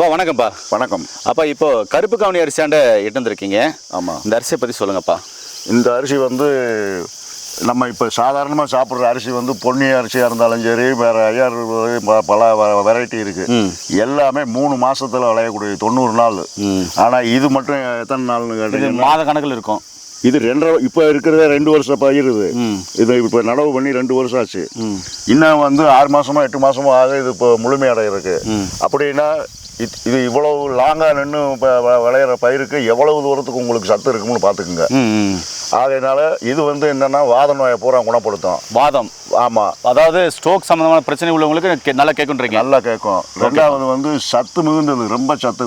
அப்பா வணக்கம்ப்பா. வணக்கம். அப்பா இப்போ கருப்பு கவுனி அரிசியாண்ட இட்டு வந்திருக்கீங்க ஆமாம் இந்த அரிசியை பற்றி சொல்லுங்கப்பா. இந்த அரிசி வந்து நம்ம இப்போ சாதாரணமாக சாப்பிட்ற அரிசி வந்து பொன்னி அரிசியாக இருந்தாலும் சரி வேறு ஐயாறு ப- பல வெரைட்டி இருக்குது எல்லாமே மூணு மாசத்துல விளையக்கூடிய தொண்ணூறு நாள். ஆனால் இது மட்டும் எத்தனை நாள்னு கேட்டீங்கன்னா மாத கணக்கில் இருக்கும். இது ரெண்டரை இப்போ இருக்கிறதே ரெண்டு வருஷம் பயிர் இது இப்போ நடவு பண்ணி ரெண்டு வருஷம் ஆச்சு. இன்னும் வந்து ஆறு மாசமா எட்டு மாசமா ஆக இது இப்போ முழுமையடைகிறதுக்கு ம். அப்படின்னா இது இது இவ்வளவு லாங்காக நின்று இப்போ விளையிற பயிருக்கு எவ்வளவு தூரத்துக்கு உங்களுக்கு சத்து இருக்கும்னு பார்த்துக்குங்க ஆகையினால இது வந்து என்னன்னா வாத நோயை பூரா குணப்படுத்தும். வாதம். ஆமாம் அதாவது ஸ்ட்ரோக் சம்மந்தமான பிரச்சனை உள்ளவங்களுக்கு நல்லா கேட்குன்றீங்க. நல்லா கேட்கும். ரெண்டாவது வந்து சத்து மிகுந்தது ரொம்ப சத்து.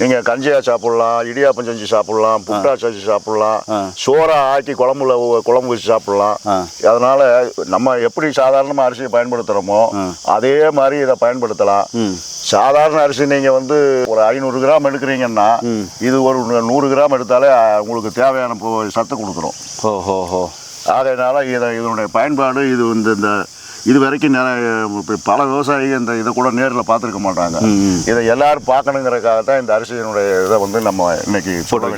நீங்கள் கஞ்சியா சாப்பிடலாம் இடியாப்பம் செஞ்சு சாப்பிடலாம் புட்டா செஞ்சு சாப்பிடலாம் ஆ. சோறா ஆக்கி குழம்புல குழம்பு வச்சு சாப்பிடலாம். அதனால நம்ம எப்படி சாதாரணமாக அரிசியை பயன்படுத்துகிறோமோ. அதே மாதிரி இதை பயன்படுத்தலாம். சாதாரண அரிசி நீங்கள் வந்து ஒரு ஐநூறு கிராம் எடுக்கிறீங்கன்னா. இது ஒரு நூறு கிராம் எடுத்தாலே உங்களுக்கு தேவையான சத்து கொடுக்குறோம். ஹோ ஹோ ஹோ. அதனால இதை இதனுடைய பயன்பாடு இது வந்து இந்த இது வரைக்கும் நிறைய இப்ப பல விவசாயிகள் இந்த இதை கூட நேரில் பார்த்துருக்க மாட்டாங்க. இதை எல்லாரும் பார்க்கணுங்கிறதுக்காக தான் இந்த அரிசியினுடைய இதை வந்து நம்ம இன்னைக்கு சொல்ல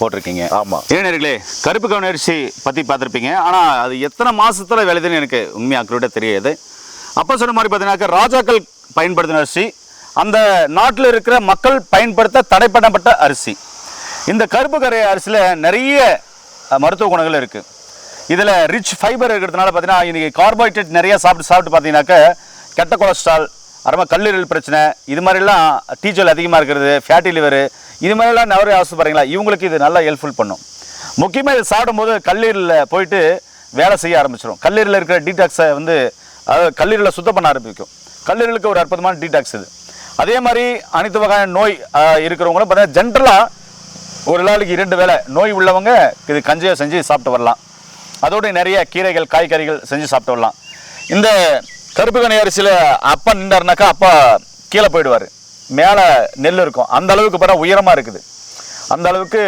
போட்டிருக்கீங்க. ஆமாம் இளைஞர்களே கருப்பு கவுனி அரிசி பற்றி பார்த்துருப்பீங்க. ஆனால் அது எத்தனை மாசத்துல விளையுதுன்னு எனக்கு உண்மையாக அக்யூரேட்டாக தெரியாது. அப்போ சொன்ன மாதிரி பார்த்தீங்கன்னாக்கா ராஜாக்கள் பயன்படுத்தின அரிசி அந்த நாட்டில் இருக்கிற மக்கள் பயன்படுத்த தடைப்படப்பட்ட அரிசி. இந்த கருப்பு கரை அரிசியில் நிறைய மருத்துவ குணங்கள் இருக்குது இதில் ரிச் ஃபைபர் இருக்கிறதுனால பார்த்தீங்கன்னா இன்றைக்கி கார்போஹைட்ரேட் நிறைய சாப்பிட்டு சாப்பிட்டு பார்த்தீங்கன்னாக்க கெட்ட கொலஸ்ட்ரால் அப்புறமா கல்லீரல் பிரச்சனை இது மாதிரிலாம் டீச்சல் அதிகமாக இருக்கிறது ஃபேட்டி லிவர் இது மாதிரிலாம் நிறைய அவசியம் பாருங்களா இவங்களுக்கு இது நல்லா ஹெல்ப்ஃபுல் பண்ணும். முக்கியமாக இது சாப்பிடும்போது கல்லீரலில் போயிட்டு வேலை செய்ய ஆரம்பிச்சிடும் கல்லீரலில் இருக்கிற டீடாக்ஸை வந்து அதாவது கல்லீரலை சுத்தம் பண்ண ஆரம்பிக்கும். கல்லீரலுக்கு ஒரு அற்புதமான டீடாக்ஸ் இது. அதே மாதிரி அனைத்து வகையான நோய் இருக்கிறவங்களும் பார்த்தீங்கன்னா ஜென்ரலாக ஒரு நாளைக்கு இரண்டு வேளை நோய் உள்ளவங்க இது கஞ்சியை செஞ்சு சாப்பிட்டு வரலாம். அதோடு நிறைய கீரைகள் காய்கறிகள் செஞ்சு சாப்பிட்டு வரலாம். இந்த கருப்பு கணி அரிசியில் அப்பா நின்றாருனாக்கா அப்பா கீழே போயிடுவார். மேலே நெல் இருக்கும். அந்த அளவுக்கு பார்த்தா உயரமாக இருக்குது. அந்த அளவுக்கு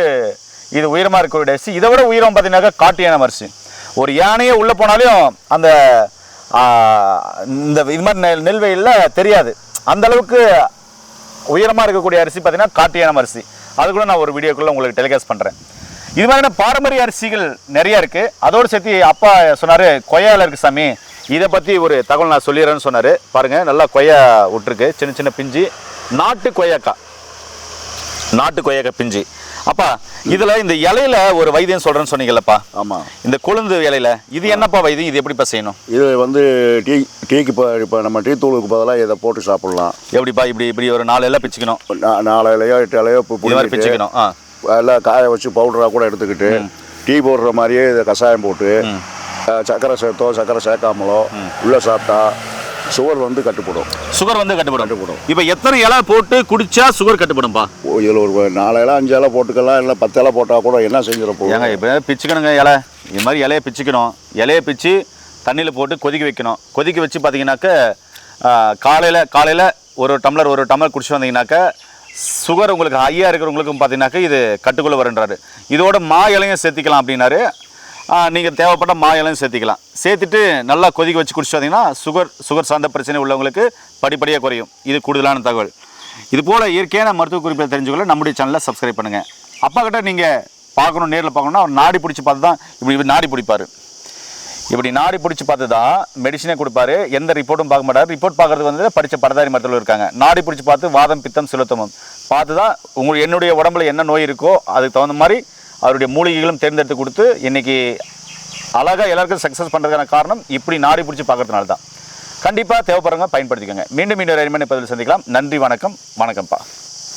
இது உயரமாக இருக்கக்கூடிய அரிசி. இதை விட உயரம் பார்த்தீங்கன்னாக்கா காட்டு யானை அரிசி. ஒரு யானையே உள்ளே போனாலும் அந்த இந்த இது மாதிரி நெல் நெல் வெயிலில் தெரியாது. அந்த அளவுக்கு உயரமாக இருக்கக்கூடிய அரிசி பார்த்தீங்கன்னா காட்டியான அரிசி. அது கூட நான் ஒரு வீடியோக்குள்ள உங்களுக்கு டெலிகாஸ்ட் பண்ணுறேன் இது மாதிரியான பாரம்பரிய அரிசிகள் நிறைய இருக்கு. அதோடு சேர்த்து அப்பா சொன்னார் கொய்யால இருக்கு சாமி. இதை பற்றி ஒரு தகவல் நான் சொல்லிடுறேன்னு சொன்னார். பாருங்கள் நல்லா கொய்யா விட்டுருக்கு சின்ன சின்ன பிஞ்சு. நாட்டு கொய்யாக்கா நாட்டு கொய்யாக்கா பிஞ்சு. அப்பா இதுல இந்த இலையில ஒரு வைத்தியம் சொல்றேன்னு சொன்னீங்கல்லப்பா. ஆமாம் இந்த கொழுந்து இலையில இது என்னப்பா வைத்தியம்? இது எப்படிப்பா செய்யணும்? இது வந்து டீ டீக்கு இப்போ இப்போ நம்ம டீ தூளுக்கு பதிலாக இதை போட்டு சாப்பிடலாம். எப்படிப்பா இப்படி இப்படி ஒரு நாலு இலை பிச்சுக்கணும்? நாலு இலையோ எட்டு இலையோ மாதிரி பிச்சுக்கணும் எல்லாம் காய வச்சு பவுடராக கூட எடுத்துக்கிட்டு டீ போடுற மாதிரியே இதை கஷாயம் போட்டு சர்க்கரை சேர்த்தோ சர்க்கரை சேர்க்காமலோ உள்ளே சாப்பிட்டா சுகர் வந்து கட்டுப்படும். சுகர் வந்து கட்டுப்படும். கட்டுப்படும். இப்போ எத்தனை இலை போட்டு குடிச்சா சுகர் கட்டுப்படும்பா? ஓ, இதில் ஒரு நாலு இலை அஞ்சு இலை போட்டுக்கலாம் இல்லை பத்து இலை போட்டால் கூட என்ன செஞ்சிட போகும் ஏங்க இப்போ பிச்சுக்கணுங்க இலை. இது மாதிரி இலையை பிச்சுக்கணும். இலையை பிச்சு தண்ணியில் போட்டு கொதிக்க வைக்கணும். கொதிக்க வச்சு பார்த்தீங்கன்னாக்க காலையில் காலையில் ஒரு டம்ளர் ஒரு டம்ளர் குடிச்சு வந்தீங்கன்னாக்க சுகர் உங்களுக்கு ஹையாக இருக்கிறவங்களுக்கும் பார்த்தீங்கன்னாக்க இது கட்டுக்குள்ளே வருன்றாரு இதோட மா இலையும் சேர்த்திக்கலாம் அப்படின்னாரு. நீங்கள் தேவைப்பட்ட மாயெல்லாம் சேர்த்திக்கலாம். சேர்த்துட்டு நல்லா கொதிக்க வச்சு குடிச்சு வந்தீங்கன்னா சுகர் சுகர் சார்ந்த பிரச்சனை உள்ளவங்களுக்கு படிப்படியாக குறையும். இது கூடுதலான தகவல். இது போல் இயற்கையான மருத்துவ குறிப்பை தெரிஞ்சுக்கொள்ள நம்முடைய சேனலை சப்ஸ்கிரைப் பண்ணுங்கள் அப்பா கிட்ட நீங்கள் பார்க்கணும் நேரில் பார்க்கணும்னா அவர் நாடி பிடிச்சி பார்த்து தான் இப்படி இப்படி நாடி பிடிப்பார். இப்படி நாடி பிடிச்சி பார்த்து தான் மெடிசனே கொடுப்பாரு. எந்த ரிப்போர்ட்டும் பார்க்க மாட்டார். ரிப்போர்ட் பார்க்குறது வந்து படித்த படதாரி மருத்துவர் இருக்காங்க. நாடி பிடிச்சி பார்த்து வாதம் பித்தம் சிலுத்தமும். பார்த்து தான் உங்கள் என்னுடைய உடம்புல என்ன நோய் இருக்கோ அதுக்கு தகுந்த மாதிரி அவருடைய மூலிகைகளும் தேர்ந்தெடுத்து கொடுத்து இன்னைக்கு அழகாக எல்லாருக்கும் சக்ஸஸ் பண்ணுறதுக்கான காரணம் இப்படி நாடி பிடிச்சி பார்க்கறதுனால தான் கண்டிப்பாக தேவைப்படுறவங்க பயன்படுத்திக்கோங்க. மீண்டும் மீண்டும் ஒரு அருமையான சந்திக்கலாம். நன்றி வணக்கம். வணக்கம்ப்பா.